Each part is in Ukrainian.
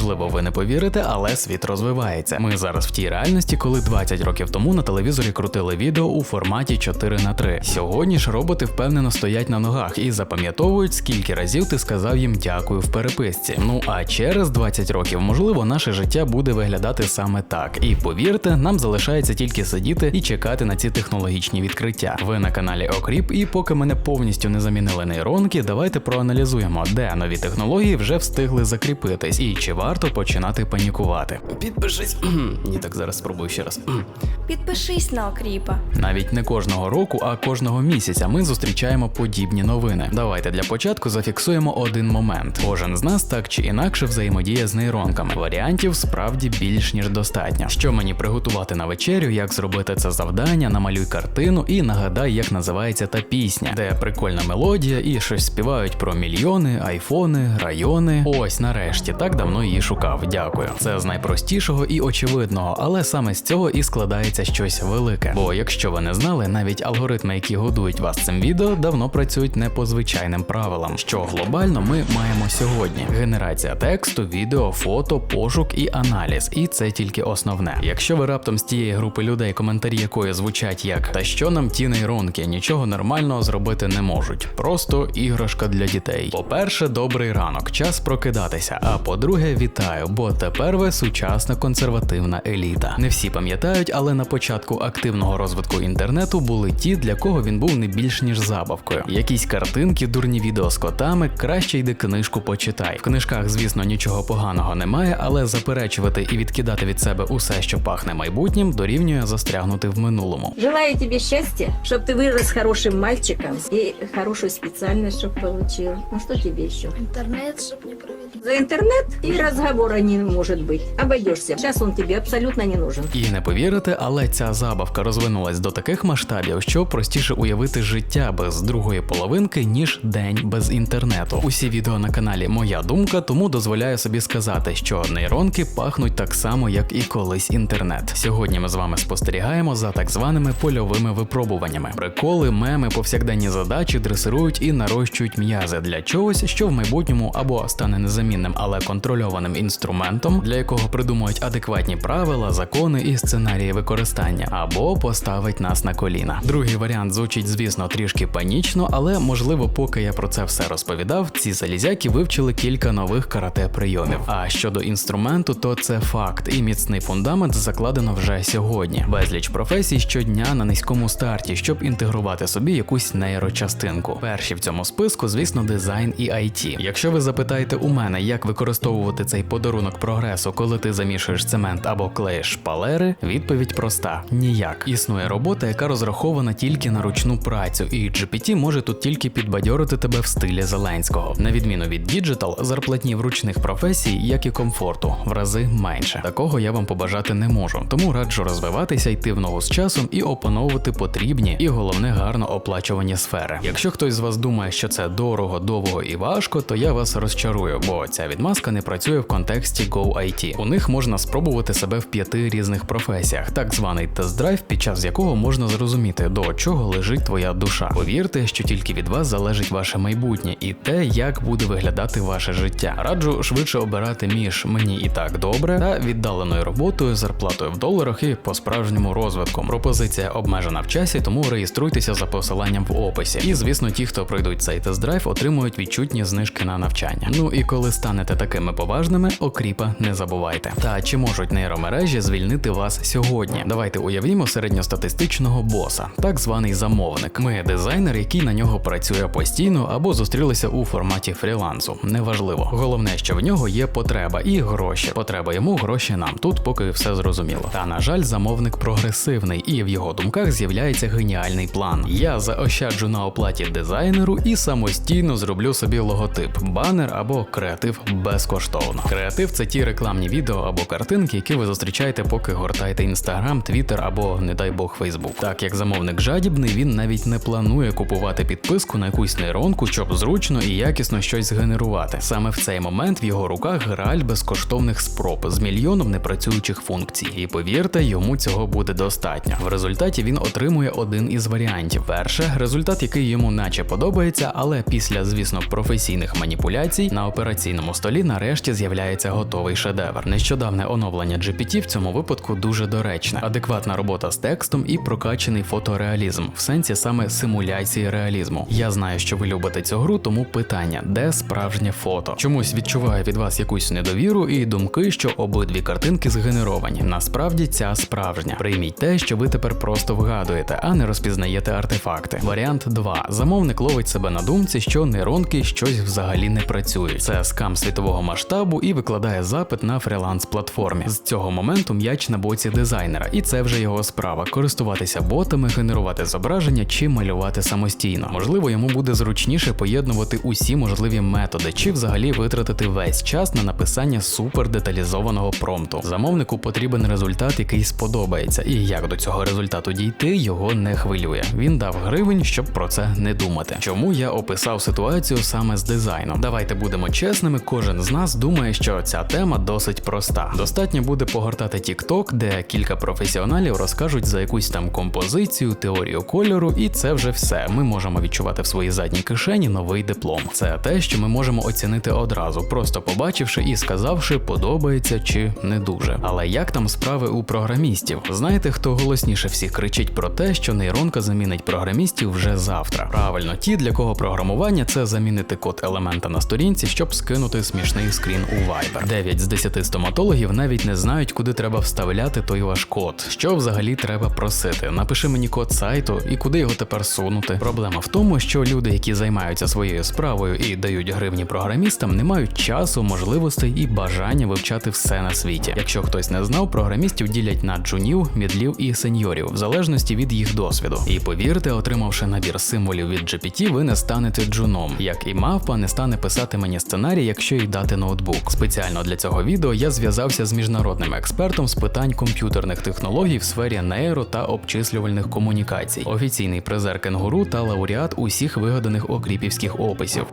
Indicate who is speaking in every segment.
Speaker 1: Можливо, ви не повірите, але світ розвивається. Ми зараз в тій реальності, коли 20 років тому на телевізорі крутили відео у форматі 4 на 3 Сьогодні ж роботи впевнено стоять на ногах і запам'ятовують, скільки разів ти сказав їм дякую в переписці. Ну а через 20 років, можливо, наше життя буде виглядати саме так. І повірте, нам залишається тільки сидіти і чекати на ці технологічні відкриття. Ви на каналі Окріп, і поки мене повністю не замінили нейронки, давайте проаналізуємо, де нові технології вже встигли закріпитись, і чи варто починати панікувати. Підпишись. Ні, так зараз спробую ще раз.
Speaker 2: Підпишись на окріпа.
Speaker 1: Навіть не кожного року, а кожного місяця ми зустрічаємо подібні новини. Давайте для початку зафіксуємо один момент. Кожен з нас так чи інакше взаємодіє з нейронками. Варіантів справді більш ніж достатньо. Що мені приготувати на вечерю, як зробити це завдання, намалюй картину і нагадай, як називається та пісня, де прикольна мелодія і щось співають про мільйони, айфони, райони. Ось нарешті так давно її шукав. Дякую. Це з найпростішого і очевидного, але саме з цього і складається щось велике. Бо якщо ви не знали, навіть алгоритми, які годують вас цим відео, давно працюють не по звичайним правилам. Що глобально ми маємо сьогодні: генерація тексту, відео, фото, пошук і аналіз. І це тільки основне. Якщо ви раптом з тієї групи людей, коментарі якої звучать як та що нам ті нейронки, нічого нормального зробити не можуть. Просто іграшка для дітей. По-перше, добрий ранок, час прокидатися. А по-друге, вітаю, бо тепер ви сучасна консервативна еліта. Не всі пам'ятають, але на початку активного розвитку інтернету були ті, для кого він був не більш ніж забавкою. Якісь картинки, дурні відео з котами, краще йди книжку почитай. В книжках, звісно, нічого поганого немає, але заперечувати і відкидати від себе усе, що пахне майбутнім, дорівнює застрягнути в минулому.
Speaker 3: Желаю тебе счастья, чтобы ты вырос хорошим мальчиком и хорошую специальность, чтобы получил. Ну что тебе еще?
Speaker 2: Інтернет, щоб не провели.
Speaker 3: За интернет и разговора не может быть. Обойдешься. Сейчас он тебе абсолютно не нужен.
Speaker 1: І не повірите, але ця забавка розвинулась до таких масштабів, що простіше уявити життя без другої половинки, ніж день без інтернету. Усі відео на каналі Моя думка, тому дозволяю собі сказати, що нейронки пахнуть так само, як і колись інтернет. Сьогодні ми з вами спостерігаємо за так званими польовими випробуваннями. Приколи, меми, повсякденні задачі дресирують і нарощують м'язи для чогось, що в майбутньому або стане незамінним, але контрольованим інструментом, для якого придумують адекватні правила, закони і сценарії використання, або поставить нас на коліна. Другий варіант звучить, звісно, трішки панічно, але можливо, поки я про це все розповідав, ці залізяки вивчили кілька нових карате прийомів. А щодо інструменту, то це факт, і міцний фундамент закладено вже сьогодні. Безліч професій щодня на низькому старті, щоб інтегрувати собі якусь нейрочастинку. Перші в цьому списку, звісно, дизайн і IT. Якщо ви запитаєте у мене, як використовувати цей подарунок прогресу, коли ти замішуєш цемент або клеїш шпалери, відповідь проста: ніяк. Існує робота, яка розрахована тільки на ручну працю, і GPT може тут тільки підбадьорити тебе в стилі Зеленського. На відміну від діджитал, зарплатні в ручних професій, як і комфорту, в рази менше. Такого я вам побажати не можу. Тому раджу розвиватися, йти в ногу з часом і опановувати потрібні і головне гарно оплачувані сфери. Якщо хтось з вас думає, що це дорого, довго і важко, то я вас розчарую, бо ця відмазка не працює в контексті Go IT. У них можна спробувати себе в п'яти різних професіях, так званий тест-драйв, під час якого можна зрозуміти, до чого лежить твоя душа. Повірте, що тільки від вас залежить ваше майбутнє і те, як буде виглядати ваше життя. Раджу швидше обирати між мені і так добре та віддаленою роботою, зарплатою в доларах і по справжньому розвитком. Пропозиція обмежена в часі, тому реєструйтеся за посиланням в описі. І звісно, ті, хто пройдуть цей тест-драйв, отримують відчутні знижки на навчання. Ну і коли станете такими поважними, окріпа не забувайте. Та чи можуть нейромережі звільнити вас сьогодні? Давайте уявімо середньостатистичного боса, так званий замовник. Ми дизайнер, який на нього працює постійно або зустрілися у форматі фрілансу. Неважливо. Головне, що в нього є потреба і гроші. Потреба йому, гроші нам. Тут поки все зрозуміло. Та на жаль, замовник прогресивний, і в його думках з'являється геніальний план. Я заощаджу на оплаті дизайнеру і самостійно зроблю собі логотип, банер або креатив безкоштовно. Креатив це ті рекламні відео або картинки, які ви зустрічаєте, поки гортаєте інстаграм, твіттер або, не дай Бог, Фейсбук. Так як замовник жадібний, він навіть не планує купувати підписку на якусь нейронку, щоб зручно і якісно щось згенерувати. Саме в цей момент в його руках граль безкоштовних спроб з мільйоном непрацюючих функцій. І повірте, йому цього буде достатньо. В результаті він отримує один із варіантів. Перше, результат, який йому наче подобається, але після, звісно, професійних маніпуляцій на операційному редакційному столі нарешті з'являється готовий шедевр. Нещодавне оновлення GPT в цьому випадку дуже доречне, адекватна робота з текстом і прокачаний фотореалізм в сенсі саме симуляції реалізму. Я знаю, що ви любите цю гру, тому питання: де справжнє фото? Чомусь відчуваю від вас якусь недовіру і думки, що обидві картинки згенеровані. Насправді ця справжня. Прийміть те, що ви тепер просто вгадуєте, а не розпізнаєте артефакти. Варіант 2. Замовник ловить себе на думці, що нейронки щось взагалі не працюють. Це скам світового масштабу і викладає запит на фріланс-платформі. З цього моменту м'яч на боці дизайнера, і це вже його справа користуватися ботами, генерувати зображення чи малювати самостійно. Можливо, йому буде зручніше поєднувати усі можливі методи, чи взагалі витратити весь час на написання супер деталізованого промпту. Замовнику потрібен результат, який сподобається, і як до цього результату дійти, його не хвилює. Він дав гривень, щоб про це не думати. Чому я описав ситуацію саме з дизайном? Давайте будемо чесними. Кожен з нас думає, що ця тема досить проста. Достатньо буде погортати TikTok, де кілька професіоналів розкажуть за якусь там композицію, теорію кольору, і це вже все. Ми можемо відчувати в своїй задній кишені новий диплом. Це те, що ми можемо оцінити одразу, просто побачивши і сказавши, подобається чи не дуже. Але як там справи у програмістів? Знаєте, хто голосніше всіх кричить про те, що нейронка замінить програмістів вже завтра? Правильно, ті, для кого програмування це замінити код елемента на сторінці, щоб скинути смішний скрін у Viber. 9 з 10 стоматологів навіть не знають, куди треба вставляти той ваш код. Що взагалі треба просити? Напиши мені код сайту і куди його тепер сунути. Проблема в тому, що люди, які займаються своєю справою і дають гривні програмістам, не мають часу, можливостей і бажання вивчати все на світі. Якщо хтось не знав, програмістів ділять на джунів, мідлів і сеньорів, в залежності від їх досвіду. І повірте, отримавши набір символів від GPT, ви не станете джуном, як і мавпа не стане писати мені сценарій, якщо їй дати ноутбук. Спеціально для цього відео я зв'язався з міжнародним експертом з питань комп'ютерних технологій в сфері нейро та обчислювальних комунікацій, офіційний призер кенгуру та лауреат усіх вигаданих окріпівських описів.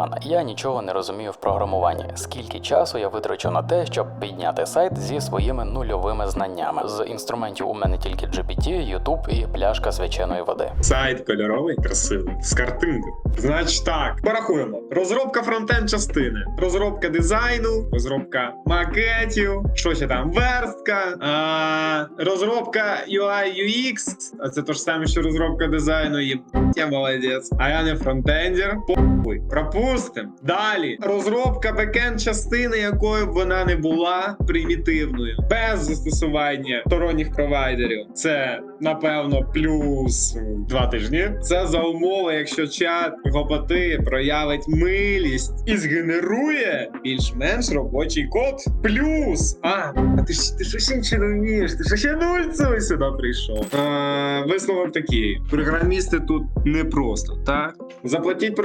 Speaker 1: Івана, я нічого не розумію в програмуванні. Скільки часу я витрачу на те, щоб підняти сайт зі своїми нульовими знаннями? З інструментів у мене тільки GPT, YouTube і пляшка свяченої води.
Speaker 4: Сайт кольоровий, красивий, з картинкою. Значить так, порахуємо. Розробка фронтенд частини, розробка дизайну, розробка макетів, що ще там, верстка, а, розробка UI UX, а це то ж саме, що розробка дизайну. Є я молодець. А я не фронтендер. Похуй. Пропустим. Далі. Розробка бекенд частини, якою б вона не була примітивною, без застосування сторонніх провайдерів. Це напевно плюс два тижні. Це за умови, якщо чат гопоти проявить милість і згенерує більш-менш робочий код. Плюс. А, ти ж ти ж ще не вмієш, ти ж ще нульцевий сюди прийшов. Висновок такий: програмісти тут не просто, так? Заплатіть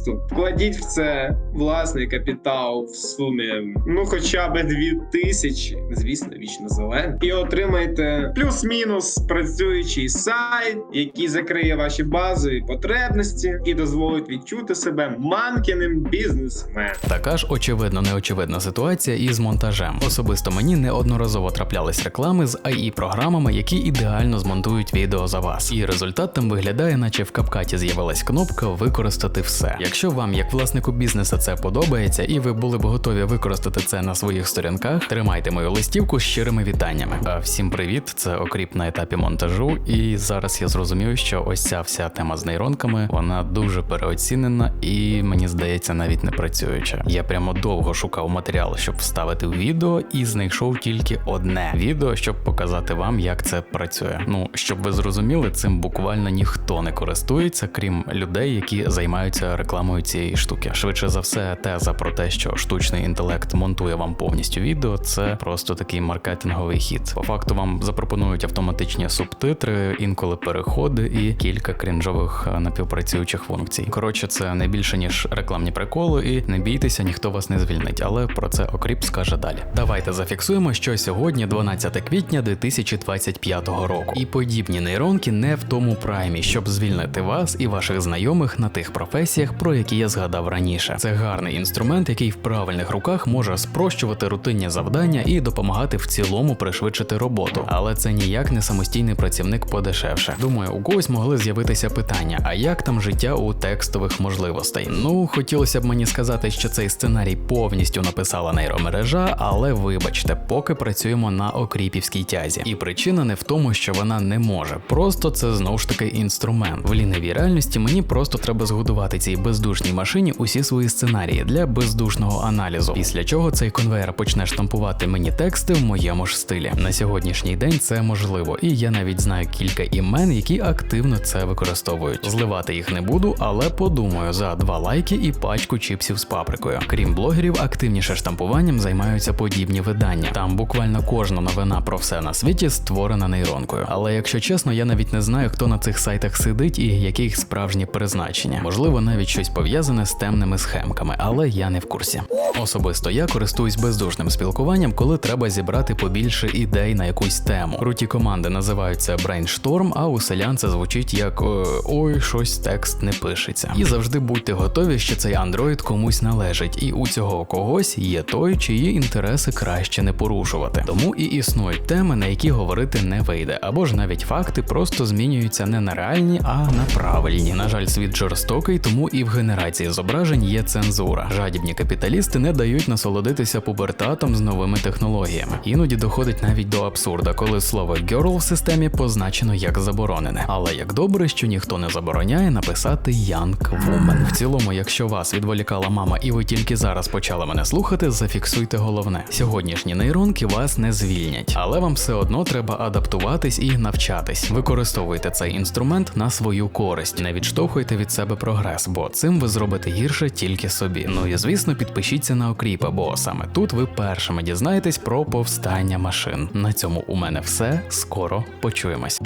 Speaker 4: програмісту, вкладіть в це власний капітал в сумі, ну хоча б дві тисячі, звісно, вічно зелений, і отримайте плюс-мінус працюючий сайт, який закриє ваші базові потребності і дозволить відчути себе манкіним бізнесменом.
Speaker 1: Така ж очевидно неочевидна ситуація і з монтажем. Особисто мені неодноразово траплялись реклами з ai програмами, які ідеально змонтують відео за вас. І результат там виглядає, наче в капкаті з'явилась кнопка використати все. Якщо вам, як власнику бізнесу, це подобається, і ви були б готові використати це на своїх сторінках, тримайте мою листівку з щирими вітаннями. А всім привіт! Це окріп на етапі монтажу. І зараз я зрозумів, що ось ця вся тема з нейронками вона дуже переоцінена і мені здається навіть не працююча. Я прямо довго шукав матеріал, щоб вставити в відео, і знайшов тільки одне відео, щоб показати вам, як це працює. Ну щоб ви зрозуміли, цим буквально ніхто не користується, крім людей, які займаються рекламою цієї штуки. Швидше за все, теза про те, що штучний інтелект монтує вам повністю відео, це просто такий маркетинговий хід. По факту вам запропонують автоматичні субтитри, інколи переходи і кілька крінжових е, напівпрацюючих функцій. Коротше, це не більше ніж рекламні приколи, і не бійтеся, ніхто вас не звільнить. Але про це окріп скаже далі. Давайте зафіксуємо, що сьогодні, 12 квітня 2025 року, і подібні нейронки не в тому праймі, щоб звільнити вас і ваших знайомих на тих професіях, про які я згадав раніше. Це гарний інструмент, який в правильних руках може спрощувати рутинні завдання і допомагати в цілому пришвидшити роботу. Але це ніяк не самостійний працівник подешевше. Думаю, у когось могли з'явитися питання: а як там життя у текстових можливостей? Ну, хотілося б мені сказати, що цей сценарій повністю написала нейромережа, але вибачте, поки працюємо на окріпівській тязі. І причина не в тому, що вона не може. Просто це знову ж таки інструмент. В лінивій реальності мені просто треба згодувати цій бездушній машині усі свої сценарії для бездушного аналізу. Після чого цей конвейер почне штампувати мені тексти в моєму ж стилі. На сьогоднішній день це можливо, і я навіть знаю кілька імен, які активно це використовують. Зливати їх не буду, але подумаю за два лайки і пачку чіпсів з паприкою. Крім блогерів, активніше штампуванням займаються подібні видання. Там буквально кожна новина про все на світі створена нейронкою. Але якщо чесно, я навіть не знаю, хто на цих сайтах сидить і які їх справжні призначення. Можливо, навіть щось пов'язане з темними схемками, але я не в курсі. Особисто я користуюсь бездушним спілкуванням, коли треба зібрати побільше ідей на якусь тему. Круті команди називаються Brainstorm, а у селян це звучить як е, ой, щось текст не пишеться. І завжди будьте готові, що цей Android комусь належить, і у цього когось є той, чиї інтереси краще не порушувати. Тому і існують теми, на які говорити не вийде, або ж навіть факти просто змінюються не на реальні, а на правильні. На жаль, світ жорстокий, тому і в генерації зображень є цензура. Жадібні капіталісти не дають насолодитися пубертатом з новими технологіями. Іноді доходить навіть до абсурда, коли слово «girl» в системі позначено як заборонене. Але як добре, що ніхто не забороняє написати «young woman». В цілому, якщо вас відволікала мама і ви тільки зараз почали мене слухати, зафіксуйте головне: сьогоднішні нейронки вас не звільнять, але вам все одно треба адаптуватись і навчатись. Використовуйте цей інструмент на свою користь, не відштовхуйте від себе прогрес, бо цим ви зробите гірше тільки собі. Ну і звісно, підпишіться на Окріпа, бо саме тут ви першими дізнаєтесь про повстання машин. На цьому у мене все. Скоро почуємось.